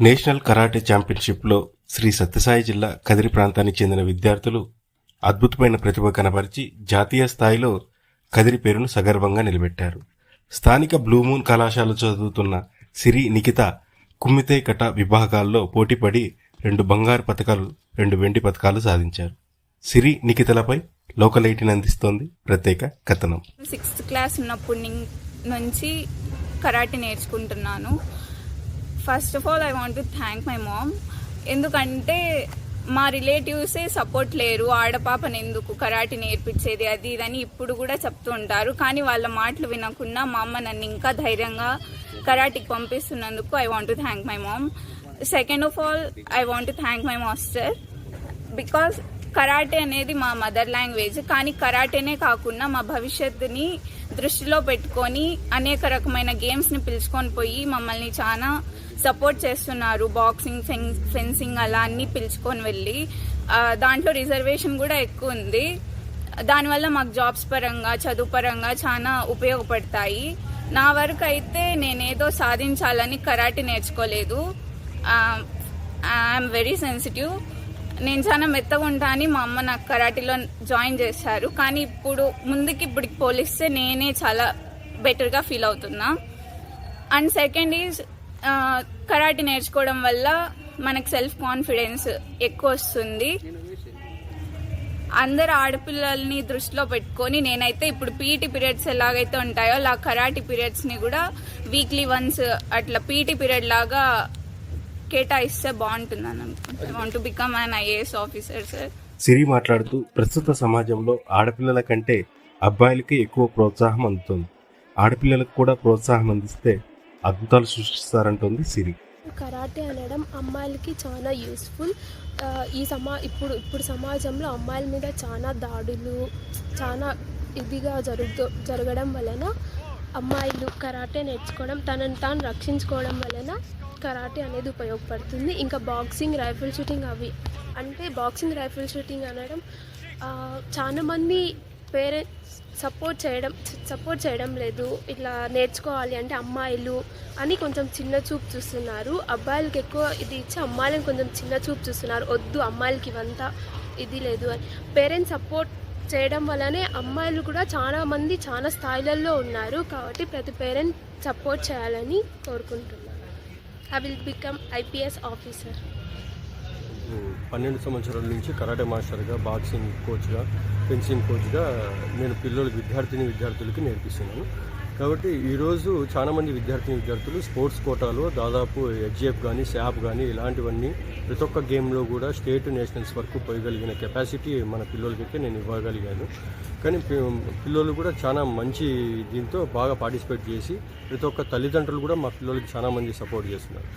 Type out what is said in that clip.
National karate ఛాంపియన్షిప్లో శ్రీ సత్యసాయి జిల్లా కదిరి ప్రాంతానికి చెందిన విద్యార్థులు అద్భుతమైన ప్రతిభ కనబరిచి జాతీయ స్థాయిలో కదిరి పేరును సగర్వంగా నిలబెట్టారు. స్థానిక బ్లూమూన్ కళాశాల చదువుతున్న సిరి నిఖిత కుమ్మితే కట విభాగాల్లో పోటీపడి రెండు బంగారు పథకాలు రెండు వెండి పథకాలు సాధించారు. సిరి నిఖితలపై లోకల్ అందిస్తోంది ప్రత్యేక కథనం. సిక్స్త్ క్లాస్ ఉన్నప్పటి నుంచి కరాటే నేర్చుకుంటున్నాను. First of all I want to thank my mom ఎందుకంటే మా రిలేటివ్సే సపోర్ట్ లేరు. ఆడపాపని ఎందుకు కరాటే నేర్పించేది అది ఇదని ఇప్పుడు కూడా చెప్తూ ఉంటారు కానీ వాళ్ళ మాటలు వినకుండా మా అమ్మ నన్ను ఇంకా ధైర్యంగా కరాటికి పంపిస్తున్నందుకు I want to thank my mom second of all I want to thank my master because karate అనేది మా మదర్ లాంగ్వేజ్ కానీ కరాటేనే కాకుండా మా భవిష్యత్తుని దృష్టిలో పెట్టుకొని అనేక రకమైన గేమ్స్ని పిలుచుకొని పోయి మమ్మల్ని చాలా సపోర్ట్ చేస్తున్నారు. బాక్సింగ్ ఫెన్సింగ్ అలా అన్ని పిలుచుకొని వెళ్ళి దాంట్లో రిజర్వేషన్ కూడా ఎక్కువ ఉంది. దానివల్ల మాకు జాబ్స్ పరంగా చదువు పరంగా చాలా ఉపయోగపడతాయి. నా వరకు అయితే నేనేదో సాధించాలని కరాటే నేర్చుకోలేదు. I'm very sensitive. నేను చాలా మెత్తగా ఉంటా అని మా అమ్మ నాకు కరాటీలో జాయిన్ చేశారు. కానీ ఇప్పుడు ముందుకి ఇప్పటికి పోలిస్తే నేనే చాలా బెటర్గా ఫీల్ అవుతున్నా. అండ్ సెకండ్ ఈజ్ కరాటీ నేర్చుకోవడం వల్ల మనకు సెల్ఫ్ కాన్ఫిడెన్స్ ఎక్కువ వస్తుంది. అందరు ఆడపిల్లల్ని దృష్టిలో పెట్టుకొని నేనైతే ఇప్పుడు పీటీ పీరియడ్స్ ఎలాగైతే ఉంటాయో అలా కరాటీ పీరియడ్స్ని కూడా వీక్లీ వన్స్ అట్లా పీటీ పీరియడ్ లాగా కేటాయిస్తే బాగుంటుందని అనుకుంటున్నాను want to become an IAS officer sir Siri మాట్లాడుతూ ప్రస్తుత సమాజంలో ఆడపిల్లల కంటే అబ్బాయిలకి ఎక్కువ ప్రోత్సాహం అందుతుంది. ఆడపిల్లలకు కూడా ప్రోత్సాహం అందిస్తే అద్భుతాలు సృష్టిస్తారంటోంది సిరి. కరాటే అనడం అమ్మాయిలకి చాలా యూస్ఫుల్. ఈ సమా ఇప్పుడు ఇప్పుడు సమాజంలో అమ్మాయిల మీద చాలా దాడులు చాలా ఇదిగా జరుగుతూ జరగడం వలన అమ్మాయిలు కరాటే నేర్చుకోవడం తనను తాను రక్షించుకోవడం వలన కరాటే అనేది ఉపయోగపడుతుంది. ఇంకా బాక్సింగ్ రైఫిల్ షూటింగ్ అవి అంటే బాక్సింగ్ రైఫిల్ షూటింగ్ అనడం చాలామంది పేరెంట్స్ సపోర్ట్ చేయడం సపోర్ట్ చేయడం లేదు. ఇట్లా నేర్చుకోవాలి అంటే అమ్మాయిలు అని కొంచెం చిన్న చూపు చూస్తున్నారు. అబ్బాయిలకి ఎక్కువ ఇది ఇచ్చి అమ్మాయిలను కొంచెం చిన్న చూపు చూస్తున్నారు. వద్దు అమ్మాయిలకి ఇవంతా ఇది లేదు అని. పేరెంట్స్ సపోర్ట్ చేయడం వల్లనే అమ్మాయిలు కూడా చాలా మంది చాలా స్థాయిలలో ఉన్నారు కాబట్టి ప్రతి పేరెంట్ సపోర్ట్ చేయాలని కోరుకుంటున్నాను. I will become IPS officer పన్నెండు సంవత్సరాల నుంచి కరాటే మాస్టర్గా బాక్సింగ్ కోచ్గా ఫెన్సింగ్ కోచ్గా నేను పిల్లలకి విద్యార్థిని విద్యార్థులకి నేర్పిస్తున్నాను. కాబట్టి ఈరోజు చాలామంది విద్యార్థిని విద్యార్థులు స్పోర్ట్స్ కోటాలో దాదాపు హెచ్జిఎఫ్ కానీ శాప్ కానీ ఇలాంటివన్నీ ప్రతి ఒక్క గేమ్లో కూడా స్టేట్ నేషనల్స్ వరకు పోయగలిగిన కెపాసిటీ మన పిల్లలకైతే నేను ఇవ్వగలిగాను. కానీ పిల్లలు కూడా చాలా మంచి దీంతో బాగా పార్టిసిపేట్ చేసి ప్రతి ఒక్క తల్లిదండ్రులు కూడా మా పిల్లలకి చాలామంది సపోర్ట్ చేస్తున్నారు.